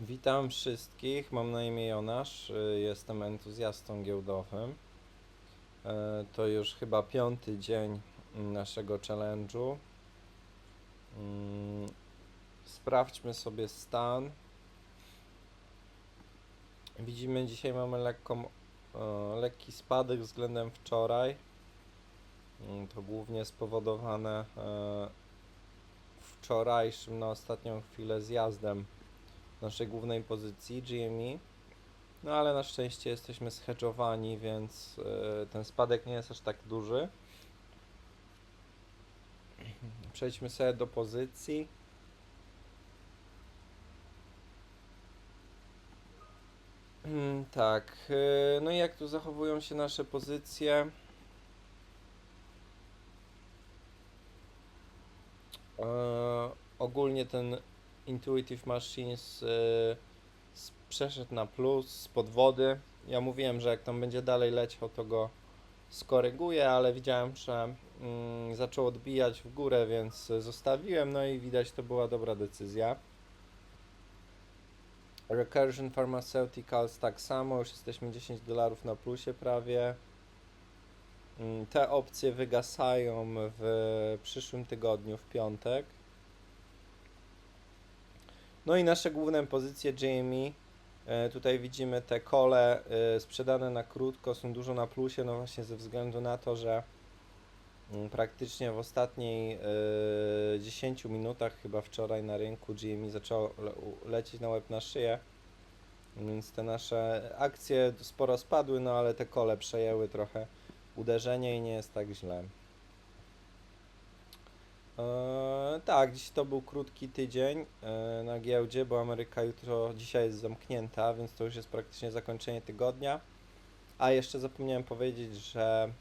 Witam wszystkich, mam na imię Jonasz, y, jestem entuzjastą giełdowym. E, To już chyba piąty dzień mm, naszego challenge'u. Mm, Sprawdźmy sobie stan. Widzimy, dzisiaj mamy lekki spadek względem wczoraj. Mm, To głównie spowodowane e, wczorajszym na ostatnią chwilę zjazdem naszej głównej pozycji GME. No ale na szczęście jesteśmy schedżowani, więc e, ten spadek nie jest aż tak duży. Przejdźmy sobie do pozycji. Mm, Tak, e, no i jak tu zachowują się nasze pozycje? E, ogólnie ten Intuitive Machines y, s- przeszedł na plus z podwody. Ja mówiłem, że jak tam będzie dalej leciał, to go skoryguję, ale widziałem, że mm, zaczął odbijać w górę, więc zostawiłem. No i widać, to była dobra decyzja. Recursion Pharmaceuticals tak samo, już jesteśmy 10 dolarów na plusie prawie. Mm, Te opcje wygasają w przyszłym tygodniu, w piątek. No i nasze główne pozycje JME. E, Tutaj widzimy te kole e, sprzedane na krótko, są dużo na plusie, no właśnie ze względu na to, że mm, praktycznie w ostatniej e, 10 minutach chyba wczoraj na rynku GME zaczęło lecieć na łeb na szyję. Więc te nasze akcje sporo spadły, no ale te kole przejęły trochę uderzenie i nie jest tak źle. Tak, dziś to był krótki tydzień e, na giełdzie, bo Ameryka jutro, dzisiaj jest zamknięta, więc to już jest praktycznie zakończenie tygodnia. A jeszcze zapomniałem powiedzieć, że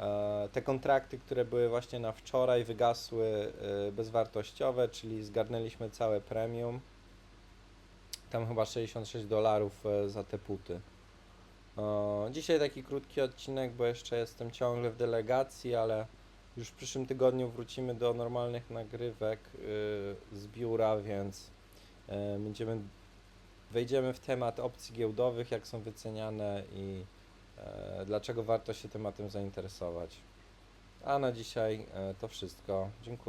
e, te kontrakty, które były właśnie na wczoraj, wygasły e, bezwartościowe, czyli zgarnęliśmy całe premium. Tam chyba 66 dolarów za te puty. E, dzisiaj taki krótki odcinek, bo jeszcze jestem ciągle w delegacji, ale już w przyszłym tygodniu wrócimy do normalnych nagrywek y, z biura, więc y, będziemy, wejdziemy w temat opcji giełdowych, jak są wyceniane i y, dlaczego warto się tematem zainteresować. A na dzisiaj to wszystko. Dziękuję.